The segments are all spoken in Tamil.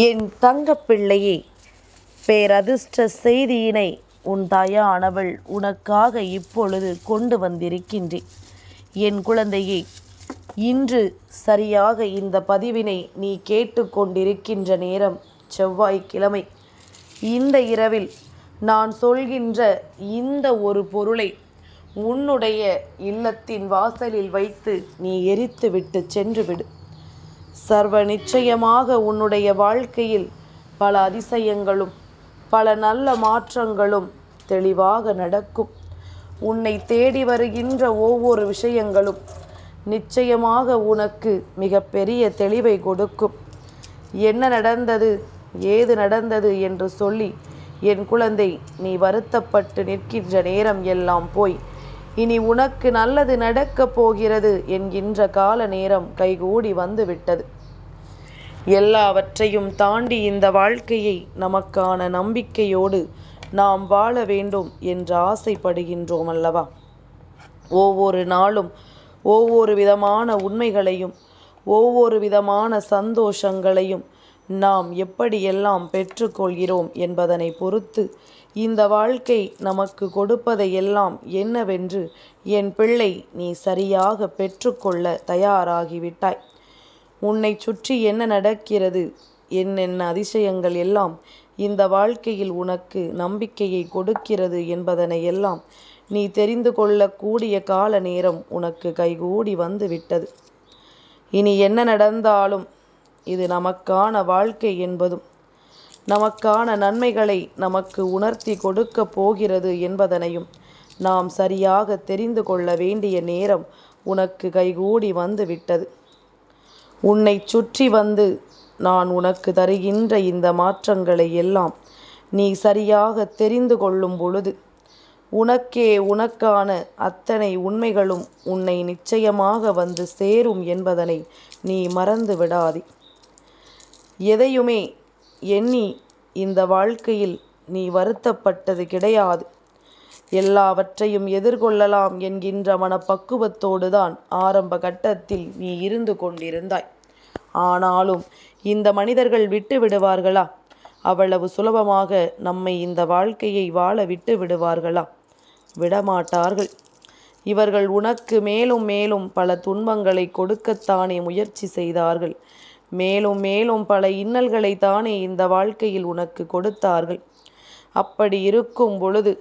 என் தங்கப்பிள்ளையே பேரதிர்ஷ்ட செய்தியினை உன் தாயானவள் உனக்காக இப்பொழுது கொண்டு வந்திருக்கின்றேன். என் குழந்தையே இன்று சரியாக இந்த பதிவினை நீ கேட்டுக்கொண்டிருக்கின்ற நேரம் செவ்வாய்க்கிழமை. இந்த இரவில் நான் சொல்கின்ற இந்த ஒரு பொருளை உன்னுடைய இல்லத்தின் வாசலில் வைத்து நீ எரித்துவிட்டு சென்றுவிடு சர்வ நிச்சயமாக உன்னுடைய வாழ்க்கையில் பல அதிசயங்களும் பல நல்ல மாற்றங்களும் தெளிவாக நடக்கும். உன்னை தேடி வருகின்ற ஒவ்வொரு விஷயங்களும் நிச்சயமாக உனக்கு மிகப்பெரிய தெளிவை கொடுக்கும். என்ன நடந்தது ஏது நடந்தது என்று சொல்லி என் குழந்தை நீ வருத்தப்பட்டு நிற்கின்ற நேரம் எல்லாம் போய் இனி உனக்கு நல்லது நடக்கப் போகிறது என்கின்ற கால நேரம் கைகூடி வந்துவிட்டது. எல்லாவற்றையும் தாண்டி இந்த வாழ்க்கையை நமக்கான நம்பிக்கையோடு நாம் வாழ வேண்டும் என்று ஆசைப்படுகின்றோம் அல்லவா ஒவ்வொரு நாளும் ஒவ்வொரு விதமான உண்மைகளையும் ஒவ்வொரு விதமான சந்தோஷங்களையும் நாம் எப்படியெல்லாம் பெற்றுக்கொள்கிறோம் என்பதனை பொறுத்து இந்த வாழ்க்கை நமக்கு கொடுப்பதையெல்லாம் என்னவென்று என் பிள்ளை நீ சரியாக பெற்றுக்கொள்ள தயாராகிவிட்டாய். உன்னை சுற்றி என்ன நடக்கிறது? என்னென்ன அதிசயங்கள் எல்லாம் இந்த வாழ்க்கையில் உனக்கு நம்பிக்கையை கொடுக்கிறது என்பதனை எல்லாம் நீ தெரிந்து கொள்ளக்கூடிய கால நேரம் உனக்கு கைகூடி வந்து விட்டது இனி என்ன நடந்தாலும் இது நமக்கான வாழ்க்கை என்பதும் நமக்கான நன்மைகளை நமக்கு உணர்த்தி கொடுக்க போகிறது என்பதனையும் நாம் சரியாக தெரிந்து கொள்ள வேண்டிய நேரம் உனக்கு கைகூடி வந்து விட்டது உன்னை சுற்றி வந்து நான் உனக்கு தருகின்ற இந்த மாற்றங்களை எல்லாம் நீ சரியாக தெரிந்து கொள்ளும் பொழுது உனக்கே உனக்கான அத்தனை உண்மைகளும் உன்னை நிச்சயமாக வந்து சேரும் என்பதனை நீ மறந்து விடாதே. எதையுமே எண்ணி இந்த வாழ்க்கையில் நீ வருத்தப்பட்டது கிடையாது. எல்லாவற்றையும் எதிர்கொள்ளலாம் என்கின்ற மனப்பக்குவத்தோடு தான் ஆரம்ப கட்டத்தில் நீ இருந்து கொண்டிருந்தாய். ஆனாலும் இந்த மனிதர்கள் விட்டு விடுவார்களா? அவ்வளவு சுலபமாக நம்மை இந்த வாழ்க்கையை வாழ விட்டு விடுவார்களா? விடமாட்டார்கள். இவர்கள் உனக்கு மேலும் மேலும் பல துன்பங்களை கொடுக்கத்தானே முயற்சி செய்தார்கள். மேலும் மேலும் பல இன்னல்களை தானே இந்த வாழ்க்கையில் உனக்கு கொடுத்தார்கள். அப்படி இருக்கும் பொழுது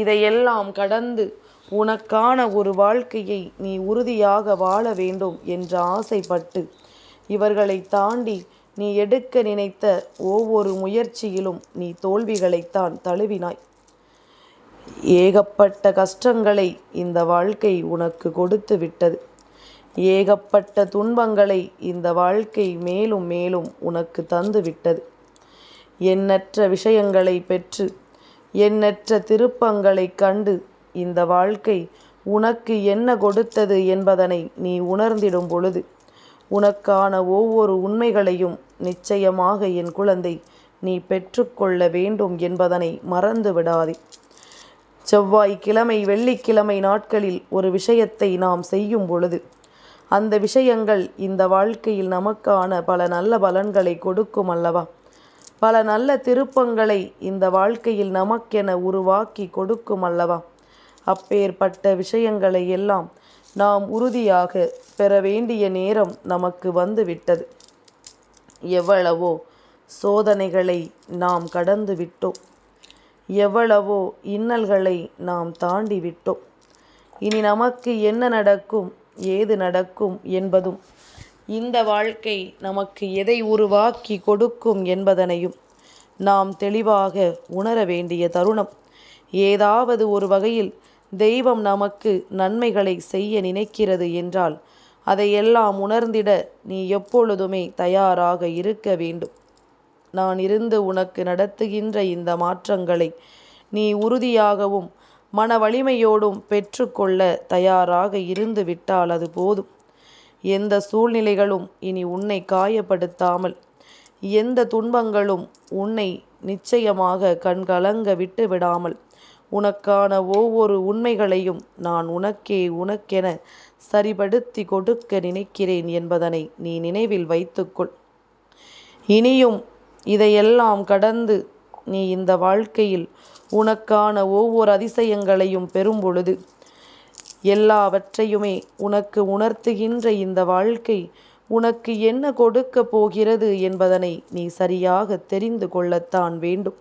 இதையெல்லாம் கடந்து உனக்கான ஒரு வாழ்க்கையை நீ உறுதியாக வாழ வேண்டும் என்று ஆசைப்பட்டு இவர்களை தாண்டி நீ எடுக்க நினைத்த ஒவ்வொரு முயற்சியிலும் நீ தோல்விகளைத்தான் தழுவினாய். ஏகப்பட்ட கஷ்டங்களை இந்த வாழ்க்கை உனக்கு கொடுத்து விட்டது ஏகப்பட்ட துன்பங்களை இந்த வாழ்க்கை மேலும் மேலும் உனக்கு தந்து விட்டது எண்ணற்ற விஷயங்களை பெற்று எண்ணற்ற திருப்பங்களை கண்டு இந்த வாழ்க்கை உனக்கு என்ன கொடுத்தது என்பதனை நீ உணர்ந்திடும் பொழுது உனக்கான ஒவ்வொரு உண்மைகளையும் நிச்சயமாக என் குழந்தை நீ பெற்றுக்கொள்ள வேண்டும் என்பதனை மறந்து விடாதே. செவ்வாய்க்கிழமை வெள்ளிக்கிழமை நாட்களில் ஒரு விஷயத்தை நாம் செய்யும் பொழுது அந்த விஷயங்கள் இந்த வாழ்க்கையில் நமக்கான பல நல்ல பலன்களை கொடுக்கும் அல்லவா? பல நல்ல திருப்பங்களை இந்த வாழ்க்கையில் நமக்கென உருவாக்கி கொடுக்கும் அல்லவா? அப்பேற்பட்ட விஷயங்களை எல்லாம் நாம் உறுதியாக பெற வேண்டிய நேரம் நமக்கு வந்துவிட்டது. எவ்வளவோ சோதனைகளை நாம் கடந்து விட்டோம். எவ்வளவோ இன்னல்களை நாம் தாண்டி விட்டோம். இனி நமக்கு என்ன நடக்கும்? ஏது நடக்கும் என்பதும். இந்த வாழ்க்கை நமக்கு எதை உருவாக்கி கொடுக்கும் என்பதனையும் நாம் தெளிவாக உணர வேண்டிய தருணம். ஏதாவது ஒரு வகையில் தெய்வம் நமக்கு நன்மைகளை செய்ய நினைக்கிறது என்றால் அதையெல்லாம் உணர்ந்திட நீ எப்பொழுதுமே தயாராக இருக்க வேண்டும். நான் இருந்து உனக்கு நடத்துகின்ற இந்த மாற்றங்களை நீ உறுதியாகவும் மன வலிமையோடும் பெற்றுக்கொள்ள தயாராக இருந்து விட்டால் அது போதும். எந்த சூழ்நிலைகளும் இனி உன்னை காயப்படுத்தாமல் எந்த துன்பங்களும் உன்னை நிச்சயமாக கண்கலங்க விட்டு விடாமல் உனக்கான ஒவ்வொரு உண்மைகளையும் நான் உனக்கே உனக்கென சரிபடுத்தி கொடுக்க நினைக்கிறேன் என்பதனை நீ நினைவில் வைத்துக்கொள். இனியும் இதையெல்லாம் கடந்து நீ இந்த வாழ்க்கையில் உனக்கான ஒவ்வொரு அதிசயங்களையும் பெறும் பொழுது எல்லாவற்றையுமே உனக்கு உணர்த்துகின்ற இந்த வாழ்க்கை உனக்கு என்ன கொடுக்க போகிறது என்பதனை நீ சரியாக தெரிந்து கொள்ளத்தான் வேண்டும்.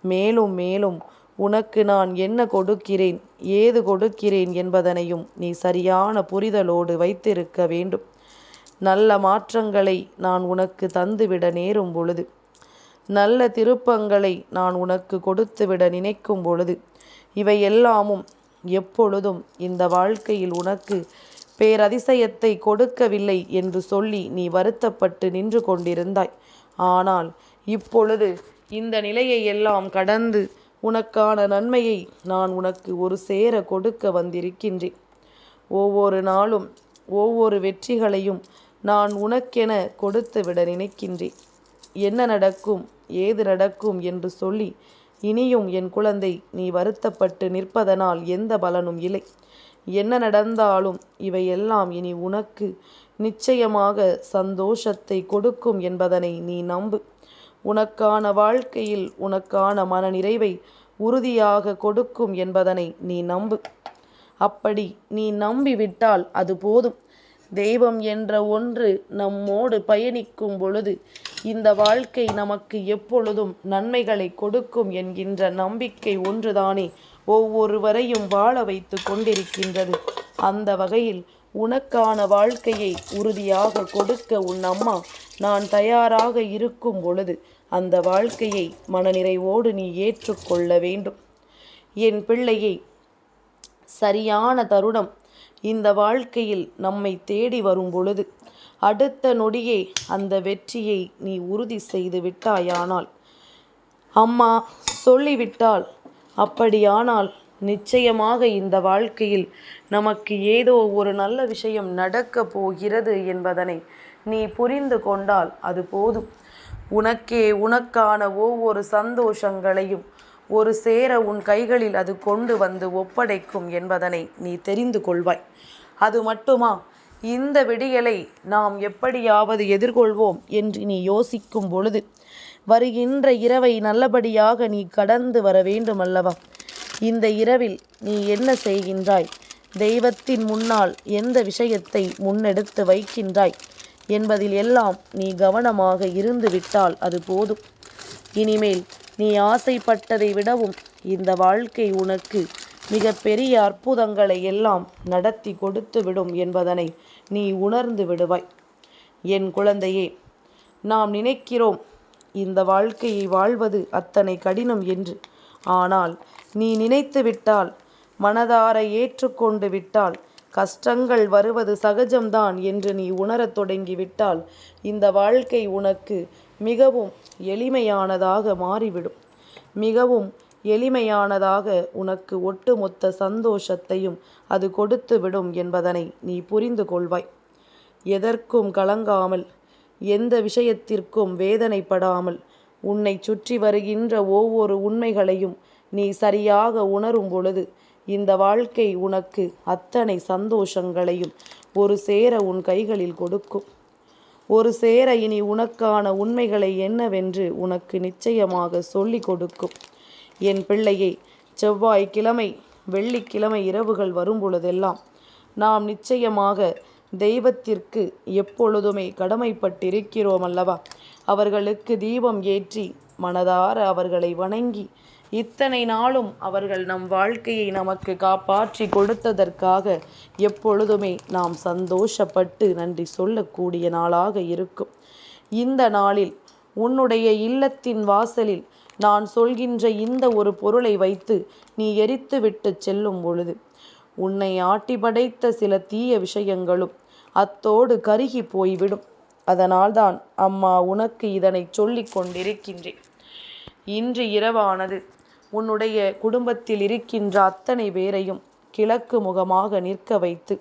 மேலும் மேலும் உனக்கு நான் என்ன கொடுக்கிறேன் ஏது கொடுக்கிறேன் என்பதனையும் நீ சரியான புரிதலோடு வைத்திருக்க வேண்டும். நல்ல மாற்றங்களை நான் உனக்கு தந்துவிட நேரும் பொழுது நல்ல திருப்பங்களை நான் உனக்கு கொடுத்துவிட நினைக்கும் பொழுது இவை எல்லாமும் எப்பொழுதும் இந்த வாழ்க்கையில் உனக்கு பேரதிசயத்தை கொடுக்கவில்லை என்று சொல்லி நீ வருத்தப்பட்டு நின்று கொண்டிருந்தாய். ஆனால் இப்பொழுது இந்த நிலையை எல்லாம் கடந்து உனக்கான நன்மையை நான் உனக்கு ஒரு சேர கொடுக்க வந்திருக்கின்றேன். ஒவ்வொரு நாளும் ஒவ்வொரு வெற்றிகளையும் நான் உனக்கென கொடுத்து விட நினைக்கின்றேன். என்ன நடக்கும்? ஏது நடக்கும் என்று சொல்லி இனியும் என் குழந்தை நீ வருத்தப்பட்டு நிற்பதனால் எந்த பலனும் இல்லை. என்ன நடந்தாலும் இவையெல்லாம் இனி உனக்கு நிச்சயமாக சந்தோஷத்தை கொடுக்கும் என்பதனை நீ நம்பு. உனக்கான வாழ்க்கையில் உனக்கான மனநிறைவை உறுதியாக கொடுக்கும் என்பதனை நீ நம்பு. அப்படி நீ நம்பிவிட்டால் அது போதும். தெய்வம் என்ற ஒன்று நம்மோடு பயணிக்கும் பொழுது இந்த வாழ்க்கை நமக்கு எப்பொழுதும் நன்மைகளை கொடுக்கும் என்கின்ற நம்பிக்கை ஒன்றுதானே? ஒவ்வொருவரையும் வாழ வைத்து கொண்டிருக்கின்றது. அந்த வகையில் உனக்கான வாழ்க்கையை உறுதியாக கொடுக்க உன் அம்மா நான் தயாராக இருக்கும் பொழுது அந்த வாழ்க்கையை மனநிறைவோடு நீ ஏற்றுக்கொள்ள வேண்டும். என் பிள்ளையை சரியான தருணம். இந்த வாழ்க்கையில் நம்மை தேடி வரும் பொழுது அடுத்த நொடியே அந்த வெற்றியை நீ உறுதி செய்து விட்டாயானால். அம்மா சொல்லிவிட்டால் அப்படியானால் நிச்சயமாக இந்த வாழ்க்கையில் நமக்கு ஏதோ ஒரு நல்ல விஷயம் நடக்கப் போகிறது என்பதனை நீ புரிந்து கொண்டால் அது போதும். உனக்கே உனக்கான ஒவ்வொரு சந்தோஷங்களையும் ஒரு சேர உன் கைகளில் அது கொண்டு வந்து ஒப்படைக்கும் என்பதனை நீ தெரிந்து கொள்வாய். அது மட்டுமா? இந்த விடியலை நாம் எப்படியாவது எதிர்கொள்வோம் என்று நீ யோசிக்கும் பொழுது வருகின்ற இரவை நல்லபடியாக நீ கடந்து வர வேண்டும் அல்லவா இந்த இரவில் நீ என்ன செய்கின்றாய்? தெய்வத்தின் முன்னால் எந்த விஷயத்தை முன்னெடுத்து வைக்கின்றாய்? என்பதில் எல்லாம் நீ கவனமாக இருந்து விட்டால் அது போதும். இனிமேல் நீ ஆசைப்பட்டதை விடவும் இந்த வாழ்க்கை உனக்கு மிக பெரிய அற்புதங்களை எல்லாம் நடத்தி கொடுத்து விடும் என்பதனை நீ உணர்ந்து விடுவாய். என் குழந்தையே நாம் நினைக்கிறோம் இந்த வாழ்க்கையை வாழ்வது அத்தனை கடினம் என்று. ஆனால் நீ நினைத்து விட்டால் மனதார ஏற்றுக்கொண்டு விட்டால் கஷ்டங்கள் வருவது சகஜம்தான் என்று நீ உணரத் தொடங்கிவிட்டால் இந்த வாழ்க்கை உனக்கு மிகவும் எளிமையானதாக மாறிவிடும். மிகவும் எளிமையானதாக உனக்கு ஒட்டுமொத்த சந்தோஷத்தையும் அது கொடுத்து விடும் என்பதனை நீ புரிந்து கொள்வாய். எதற்கும் கலங்காமல் எந்த விஷயத்திற்கும் வேதனைப்படாமல் உன்னை சுற்றி வருகின்ற ஒவ்வொரு உண்மைகளையும் நீ சரியாக உணரும் பொழுது இந்த வாழ்க்கை உனக்கு அத்தனை சந்தோஷங்களையும் ஒரு சேர உன் கைகளில் கொடுக்கும். ஒரு சேர இனி உனக்கான உண்மைகளை என்னவென்று உனக்கு நிச்சயமாக சொல்லிக் கொடுக்கும். என் பிள்ளையை செவ்வாய்க்கிழமை வெள்ளிக்கிழமை இரவுகள் வரும் பொழுதெல்லாம் நாம் நிச்சயமாக தெய்வத்திற்கு எப்பொழுதுமே கடமைப்பட்டிருக்கிறோம் அல்லவா அவர்களுக்கு தீபம் ஏற்றி மனதார அவர்களை வணங்கி இத்தனை நாளும் அவர்கள் நம் வாழ்க்கையை நமக்கு காப்பாற்றி கொடுத்ததற்காக எப்பொழுதுமே நாம் சந்தோஷப்பட்டு நன்றி சொல்லக்கூடிய நாளாக இருக்கும். இந்த நாளில் உன்னுடைய இல்லத்தின் வாசலில் நான் சொல்கின்ற இந்த ஒரு பொருளை வைத்து நீ எரித்து விட்டு செல்லும் பொழுது உன்னை ஆட்டி படைத்த சில தீய விஷயங்களும் அத்தோடு கருகி போய்விடும். அதனால்தான் அம்மா உனக்கு இதனை சொல்லிக் கொண்டிருக்கின்றேன். இன்று இரவானது. உன்னுடைய குடும்பத்தில் இருக்கின்ற அத்தனை பேரையும் கிழக்கு முகமாக நிற்க வைத்து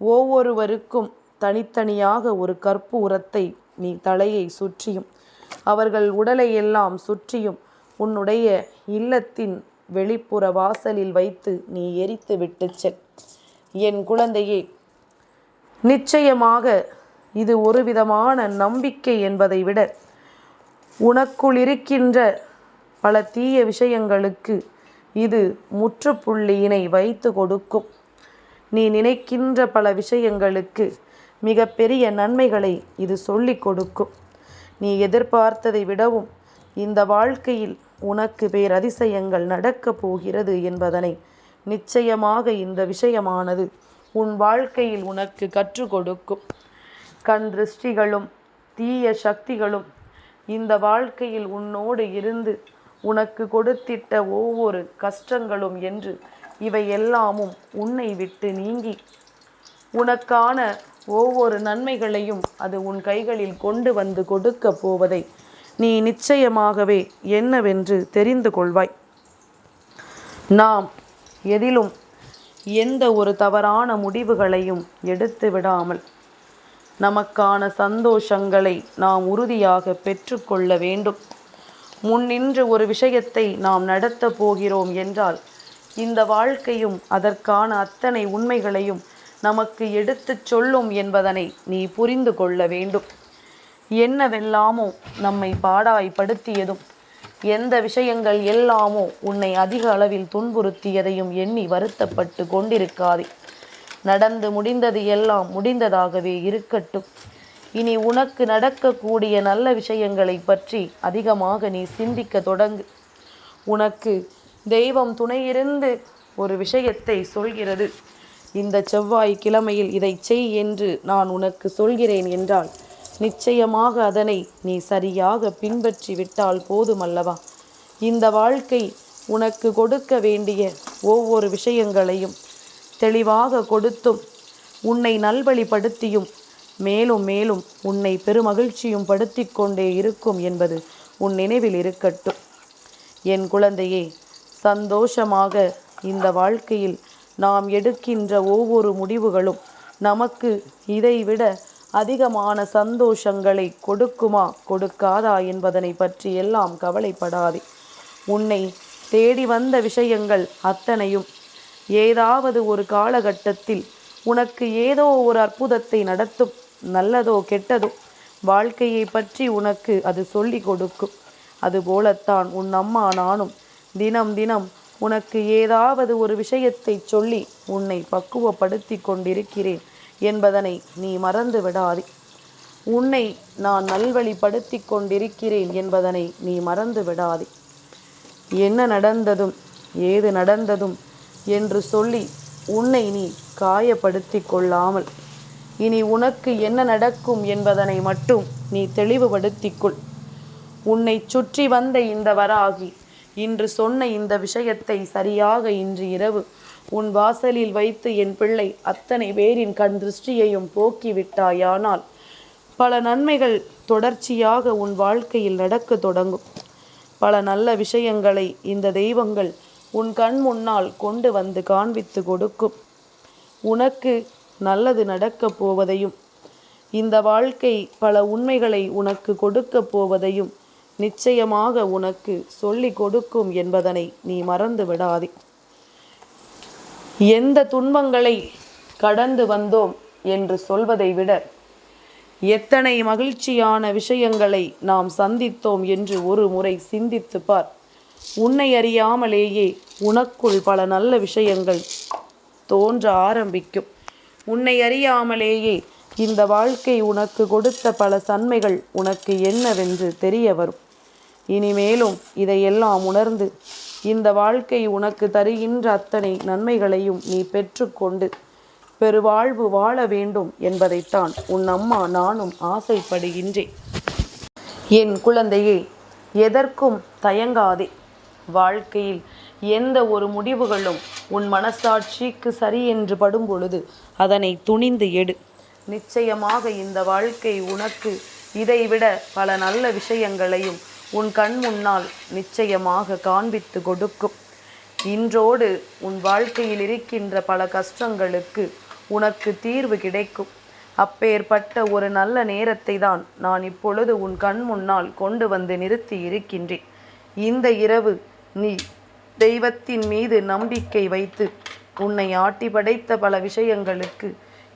ஒவ்வொருவருக்கும் தனித்தனியாக ஒரு கற்பூரத்தை நீ தலையை சுற்றியும் அவர்கள் உடலை எல்லாம் சுற்றியும் உன்னுடைய இல்லத்தின் வெளிப்புற வாசலில் வைத்து நீ எரித்து விட்டு செல். என் குழந்தையே நிச்சயமாக இது ஒரு விதமான நம்பிக்கை என்பதை விட உனக்குள் இருக்கின்ற பல தீய விஷயங்களுக்கு இது முற்றுப்புள்ளியினை வைத்து கொடுக்கும். நீ நினைக்கின்ற பல விஷயங்களுக்கு மிகப்பெரிய நன்மைகளை இது சொல்லிக் கொடுக்கும். நீ எதிர்பார்த்ததை விடவும் இந்த வாழ்க்கையில் உனக்கு பேரதிசயங்கள் நடக்கப் போகிறது என்பதனை நிச்சயமாக இந்த விஷயமானது உன் வாழ்க்கையில் உனக்கு கற்றுக் கொடுக்கும். கண் திருஷ்டிகளும் தீய சக்திகளும் இந்த வாழ்க்கையில் உன்னோடு இருந்து உனக்கு கொடுத்திட்ட ஒவ்வொரு கஷ்டங்களும் என்று இவை எல்லாமும் உன்னை விட்டு நீங்கி உனக்கான ஒவ்வொரு நன்மைகளையும் அது உன் கைகளில் கொண்டு வந்து கொடுக்க போவதை நீ நிச்சயமாகவே என்னவென்று தெரிந்து கொள்வாய். நாம் எதிலும் எந்த ஒரு தவறான முடிவுகளையும் எடுத்து விடாமல் நமக்கான சந்தோஷங்களை நாம் உறுதியாக பெற்றுக்கொள்ள வேண்டும். முன்னின்று ஒரு விஷயத்தை நாம் நடத்தப் போகிறோம் என்றால் இந்த வாழ்க்கையும் அதற்கான அத்தனை உண்மைகளையும் நமக்கு எடுத்துச் சொல்லும் என்பதனை நீ புரிந்து கொள்ள வேண்டும். என்னவெல்லாமோ நம்மை பாடாய்படுத்தியதும் எந்த விஷயங்கள் எல்லாமோ உன்னை அதிக அளவில் துன்புறுத்தியதையும் எண்ணி வருத்தப்பட்டு கொண்டிருக்காதே. நடந்து முடிந்தது எல்லாம் முடிந்ததாகவே இருக்கட்டும். இனி உனக்கு நடக்கக்கூடிய நல்ல விஷயங்களை பற்றி அதிகமாக நீ சிந்திக்க தொடங்கு. உனக்கு தெய்வம் துணையிருந்து ஒரு விஷயத்தை சொல்கிறது. இந்த செவ்வாய் கிழமையில் இதை செய் என்று நான் உனக்கு சொல்கிறேன் என்றால் நிச்சயமாக அதனை நீ சரியாக பின்பற்றி விட்டால் போதுமல்லவா? இந்த வாழ்க்கை உனக்கு கொடுக்க வேண்டிய ஒவ்வொரு விஷயங்களையும் தெளிவாக கொடுத்தும் உன்னை நல்வழிப்படுத்தியும் மேலும் மேலும் உன்னை பெருமகிழ்ச்சியும் படுத்தி கொண்டே இருக்கும் என்பது உன் நினைவில் இருக்கட்டும். என் குழந்தையே சந்தோஷமாக இந்த வாழ்க்கையில் நாம் எடுக்கின்ற ஒவ்வொரு முடிவுகளும் நமக்கு இதைவிட அதிகமான சந்தோஷங்களை கொடுக்குமா கொடுக்காதா என்பதனை பற்றி எல்லாம் கவலைப்படாதே. உன்னை தேடி வந்த விஷயங்கள் அத்தனையும் ஏதாவது ஒரு காலகட்டத்தில் உனக்கு ஏதோ ஒரு அற்புதத்தை நடத்தும் நல்லதோ கெட்டதோ வாழ்க்கையை பற்றி உனக்கு அது சொல்லி கொடுக்கும். அதுபோலத்தான் உன் அம்மா நானும் தினம் தினம் உனக்கு ஏதாவது ஒரு விஷயத்தை சொல்லி உன்னை பக்குவப்படுத்தி கொண்டிருக்கிறேன் என்பதனை நீ மறந்து விடாதே. உன்னை நான் நல்வழிப்படுத்தி கொண்டிருக்கிறேன் என்பதனை நீ மறந்து விடாதே. என்ன நடந்ததும் ஏது நடந்ததும் என்று சொல்லி உன்னை நீ காயப்படுத்தி கொள்ளாமல் இனி உனக்கு என்ன நடக்கும் என்பதனை மட்டும் நீ தெளிவுபடுத்திக்கொள் உன்னை சுற்றி வந்த இந்த வராகி இன்று சொன்ன இந்த விஷயத்தை சரியாக இன்று இரவு உன் வாசலில் வைத்து என் பிள்ளை அத்தனை பேரின் கண் திருஷ்டியையும் போக்கிவிட்டாயானால் பல நன்மைகள் தொடர்ச்சியாக உன் வாழ்க்கையில் நடக்க தொடங்கும். பல நல்ல விஷயங்களை இந்த தெய்வங்கள் உன் கண் முன்னால் கொண்டு வந்து காண்பித்து கொடுக்கும். உனக்கு நல்லது நடக்கப் போவதையும் இந்த வாழ்க்கை பல உண்மைகளை உனக்கு கொடுக்கப் போவதையும் நிச்சயமாக உனக்கு சொல்லி கொடுக்கும் என்பதனை நீ மறந்து விடாதே எந்த துன்பங்களை கடந்து வந்தோம் என்று சொல்வதை விட எத்தனை மகிழ்ச்சியான விஷயங்களை நாம் சந்தித்தோம் என்று ஒரு முறை சிந்தித்து பார். உன்னை அறியாமலேயே உனக்குள் பல நல்ல விஷயங்கள் தோன்ற ஆரம்பிக்கும். உன்னை அறியாமலேயே இந்த வாழ்க்கை உனக்கு கொடுத்த பல சன்மைகள் உனக்கு என்னவென்று தெரிய வரும். இனிமேலும் இதையெல்லாம் உணர்ந்து இந்த வாழ்க்கை உனக்கு தருகின்ற அத்தனை நன்மைகளையும் நீ பெற்றுக்கொண்டு பெருவாழ்வு வாழ வேண்டும் என்பதைத்தான் உன் அம்மா நானும் ஆசைப்படுகின்றேன். என் குழந்தையே எதற்கும் தயங்காதே. வாழ்க்கையில் எந்த ஒரு முடிவுகளும் உன் மனசாட்சிக்கு சரி என்று படும் பொழுது அதனை துணிந்து எடு. நிச்சயமாக இந்த வாழ்க்கை உனக்கு இதைவிட பல நல்ல விஷயங்களையும் உன் கண் முன்னால் நிச்சயமாக காண்பித்து கொடுக்கும். இன்றோடு உன் வாழ்க்கையில் இருக்கின்ற பல கஷ்டங்களுக்கு உனக்கு தீர்வு கிடைக்கும். அப்பேற்பட்ட ஒரு நல்ல நேரத்தை தான் நான் இப்பொழுது உன் கண் முன்னால் கொண்டு வந்து நிறுத்தி இருக்கின்றேன். இந்த இரவு நீ தெய்வத்தின் மீது நம்பிக்கை வைத்து உன்னை ஆட்டி படைத்த பல விஷயங்களுக்கு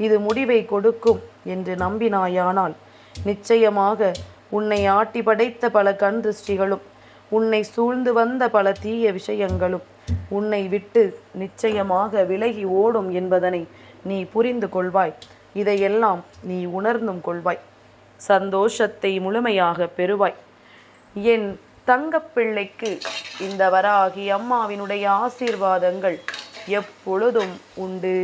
இது முடிவை கொடுக்கும் என்று நம்பினாயானால் நிச்சயமாக உன்னை ஆட்டி படைத்த பல கண் திருஷ்டிகளும் உன்னை சூழ்ந்து வந்த பல தீய விஷயங்களும் உன்னை விட்டு நிச்சயமாக விலகி ஓடும் என்பதனை நீ புரிந்து கொள்வாய். இதையெல்லாம் நீ உணர்ந்தும் கொள்வாய். சந்தோஷத்தை முழுமையாக பெறுவாய். என் தங்கப்பிள்ளைக்கு இந்த வராகி அம்மாவினுடைய ஆசீர்வாதங்கள் எப்பொழுதும் உண்டு.